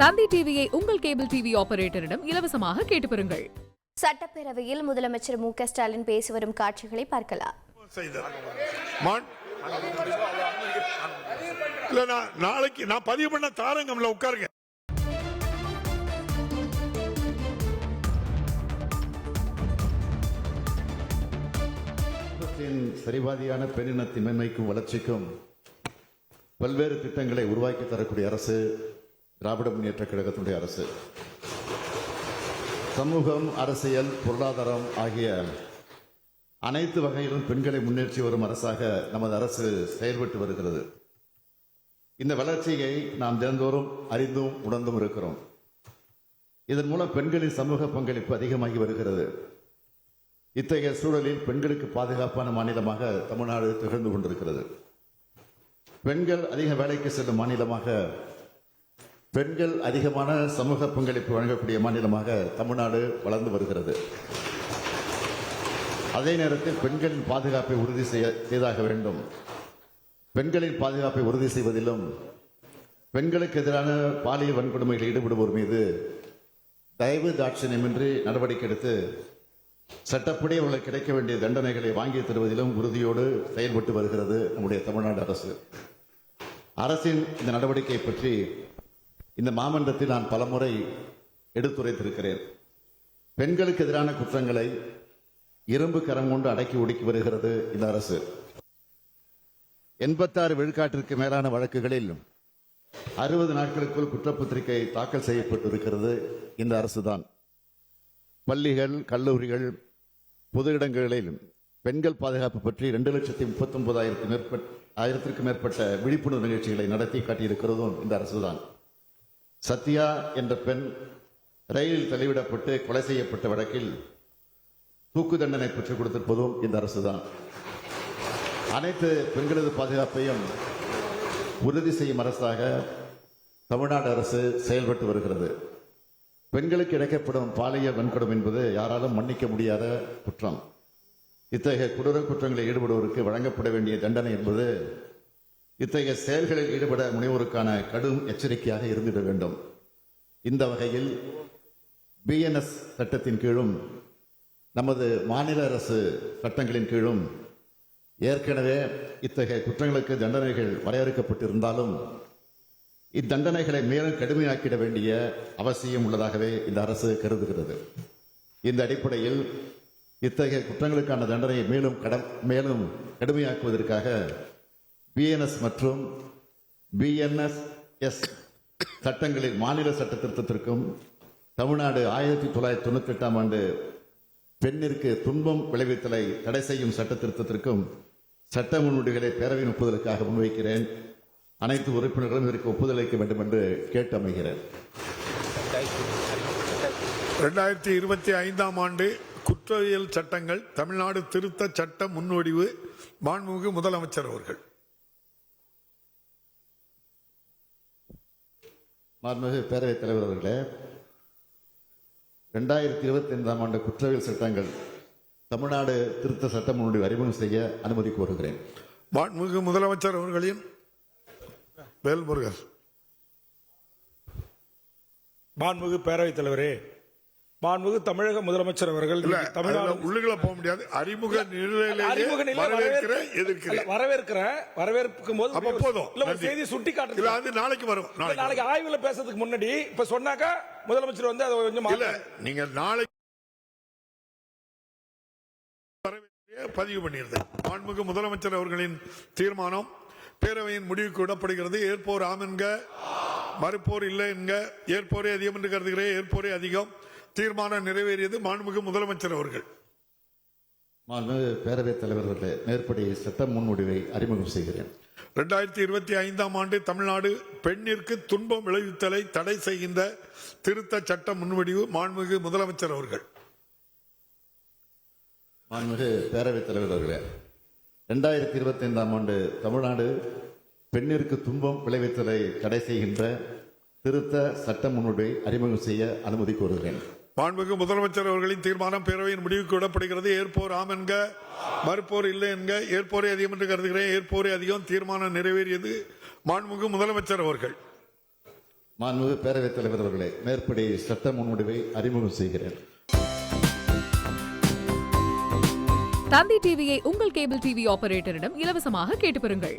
தந்தி டிவியை உங்கள் cable TV ஆபரேட்டரிடம் இலவசமாக கேட்டு பெறுங்கள். சட்டப்பேரவையில் முதலமைச்சர் மு க ஸ்டாலின் பேசி வரும் காட்சிகளை பார்க்கலாம். நாளைக்கு நான் பதிவு பண்ண தாரங்கம்ல உட்காருங்க. சரிபாதியான பெண்ணினத்தின் மேன்மைக்கும் வளர்ச்சிக்கும் பல்வேறு திட்டங்களை உருவாக்கி தரக்கூடிய அரசு திராவிட முன்னேற்ற கழகத்தினுடைய அரசு. சமூகம் அரசியல் பொருளாதாரம் ஆகிய அனைத்து வகையிலும் பெண்களை முன்னேற்றி வரும் அரசாக நமது அரசு செயல்பட்டு வருகிறது. இந்த வளர்ச்சியை நாம் தினந்தோறும் அறிந்தும் உணர்ந்தும் இருக்கிறோம். இதன் மூலம் பெண்களின் சமூக பங்களிப்பு அதிகமாகி வருகிறது. இத்தகைய சூழலில் பெண்களுக்கு பாதுகாப்பான மாநிலமாக தமிழ்நாடு திகழ்ந்து கொண்டிருக்கிறது. பெண்கள் அதிக வேலைக்கு செல்லும் மாநிலமாக பெண்கள் அதிகமான சமூக பங்களிப்பு வழங்கக்கூடிய மாநிலமாக தமிழ்நாடு வளர்ந்து வருகிறது. அதே நேரத்தில் பெண்களின் பாதுகாப்பை உறுதி செய்ய செய்தாக வேண்டும். பெண்களின் பாதுகாப்பை உறுதி செய்வதிலும் பெண்களுக்கு எதிரான பாலியல் வன்கொடுமையில் ஈடுபடுவோர் மீது தயவு தாட்சணியமின்றி நடவடிக்கை எடுத்து சட்டப்படி அவர்களுக்கு கிடைக்க வேண்டிய தண்டனைகளை வாங்கி தருவதிலும் உறுதியோடு செயல்பட்டு வருகிறது நம்முடைய தமிழ்நாடு அரசு. அரசின் இந்த நடவடிக்கை பற்றி இந்த மாமன்றத்தில் நான் பலமுறை எடுத்துரைத்திருக்கிறேன். பெண்களுக்கு எதிரான குற்றங்களை இரும்பு கரம் கொண்டு அடக்கி ஒடுக்கி வருகிறது இந்த அரசு. எண்பத்தாறு விழுக்காட்டிற்கு மேலான வழக்குகளில் அறுபது நாட்களுக்குள் குற்றப்பத்திரிகை தாக்கல் செய்யப்பட்டிருக்கிறது இந்த அரசுதான். பள்ளிகள் கல்லூரிகள் பொது இடங்களில் பெண்கள் பாதுகாப்பு பற்றி இரண்டு லட்சத்தி முப்பத்தி ஒன்பதாயிரத்து மேற்பட்ட ஆயிரத்திற்கும் மேற்பட்ட விழிப்புணர்வு நிகழ்ச்சிகளை நடத்தி காட்டியிருக்கிறதும் இந்த அரசுதான். சத்யா என்ற பெண் ரயிலில் தள்ளிவிடப்பட்டு கொலை செய்யப்பட்ட வழக்கில் தூக்கு தண்டனை பெற்றுக் கொடுத்திருப்பதும் இந்த அரசுதான். அனைத்து பெண்களது பாதுகாப்பையும் உறுதி செய்யும் அரசாக தமிழ்நாடு அரசு செயல்பட்டு வருகிறது. பெண்களுக்கு இழைக்கப்படும் பாலியல் வன்கொடும் என்பது யாராலும் மன்னிக்க முடியாத குற்றம். இத்தகைய கொடூர குற்றங்களில் ஈடுபடுவோருக்கு வழங்கப்பட வேண்டிய தண்டனை என்பது இத்தகைய செயல்களில் ஈடுபட முனைவோருக்கான கடும் எச்சரிக்கையாக இருந்திட வேண்டும். இந்த வகையில் பிஎன்எஸ் சட்டத்தின் கீழும் நமது மாநில அரசு சட்டங்களின் கீழும் ஏற்கனவே இத்தகைய குற்றங்களுக்கு தண்டனைகள் வரையறுக்கப்பட்டிருந்தாலும் இத்தண்டனைகளை மேலும் கடுமையாக்கிட வேண்டிய அவசியம் உள்ளதாகவே இந்த அரசு கருதுகிறது. இந்த அடிப்படையில் இத்தகைய குற்றங்களுக்கான தண்டனையை மேலும் கட மேலும் கடுமையாக்குவதற்காக பிஎன்எஸ் மற்றும் பிஎன்எஸ் எஸ் சட்டங்களில் மாநில சட்ட திருத்தத்திற்கும் தமிழ்நாடு ஆயிரத்தி தொள்ளாயிரத்தி தொண்ணூத்தி எட்டாம் ஆண்டு பெண்ணிற்கு துன்பம் விளைவித்தலை தடை செய்யும் சட்ட திருத்தத்திற்கும் சட்ட முன்னோடிகளை பேரவையின் ஒப்புதலுக்காக முன்வைக்கிறேன். அனைத்து உறுப்பினர்களும் இதற்கு ஒப்புதல் அளிக்க வேண்டும் என்று கேட்டு அமைகிறேன் ரெண்டாயிரத்தி இருபத்தி ஐந்தாம் ஆண்டு குற்றவியல் சட்டங்கள் தமிழ்நாடு திருத்த சட்ட முன்வடிவு மாண்புமிகு முதலமைச்சர் அவர்கள். மாண்புமிகு பேரவைத் தலைவர் அவர்களே ரெண்டாயிரத்தி இருபத்தி ஐந்தாம் ஆண்டு குற்றவியல் சட்டங்கள் தமிழ்நாடு திருத்த சட்டம் ஒன்றை அறிமுகம் செய்ய அனுமதி கோருகிறேன். மாண்புமிகு முதலமைச்சர் அவர்களின் வேல்முருகன் மாண்புமிகு பேரவைத் தலைவரே மாண்புமிகு தமிழக முதலமைச்சர் அவர்கள் தமிழ்நாடு அதுல உள்ளுக்குள்ள போக முடியாது. அறிமுக அறிமுக நிலையிலேயே நிலை வரவேற்கிறேன். வரவேற்கும் போது அப்ப போதும். இல்ல. செய்தி சுட்டி இல்ல காட்டுறேன் அது நாளைக்கு வரும் நாளைக்கு ஆய்வுல பேசுறதுக்கு முன்னாடி இப்ப சொன்னாக்கா முதலமைச்சர் வந்து அதை கொஞ்சம் இல்ல நீங்க நாளைக்கு பதிவு பண்ணியிருந்தேன் மாண்புமிகு முதலமைச்சர் அவர்களின் தீர்மானம் பேரவையின் முடிவுக்கு விடப்படுகிறது. ஏற்போர் ஆம் என்க மறுப்போர் இல்லை என்க ஏற்போரே அதிகம் என்று கருதுகிறேன். ஏற்போரே அதிகம். தீர்மானம் நிறைவேறியது மாண்புமிகு முதலமைச்சர் அவர்கள். மாண்புமிகு பேரவைத் தலைவர் அவர்களே மேற்படி சட்ட முன்வடிவை அறிமுகம் செய்கிறேன். ரெண்டாயிரத்தி இருபத்தி ஐந்தாம் ஆண்டு தமிழ்நாடு பெண்ணிற்கு துன்பம் விளைவித்தலை தடை செய்கின்ற திருத்த சட்ட முன்வடிவு மாண்புமிகு முதலமைச்சர் அவர்கள். மாண்புமிகு பேரவைத் தலைவர் அவர்களே ரெண்டாயிரத்தி இருபத்தி ஐந்தாம் ஆண்டு தமிழ்நாடு பெண்ணிற்கு துன்பம் விளைவித்தலை தடை செய்கின்ற திருத்த சட்ட முன்வடிவை அறிமுகம் செய்ய அனுமதி கோருகிறேன். மாண்புமிகு முதலமைச்சர் அவர்களின் தீர்மானம் பேரவையின் முடிவுக்கு விடப்படுகிறது. ஏற்போர் ஆம் என்க மறுப்போர் இல்லை என்க ஏற்போரே அதிகம் என்று கருதுகிறேன். ஏற்போரே அதிகம் தீர்மானம் நிறைவேறியது மாண்புமிகு முதலமைச்சர் அவர்கள். மாண்புமிகு பேரவைத் தலைவர் அவர்களே மேற்படி சட்ட முன்வடிவை அறிமுகம் செய்கிறேன். தந்தி டிவியை உங்கள் கேபிள் டிவி ஆபரேட்டரிடம் இலவசமாக கேட்டு பெறுங்கள்.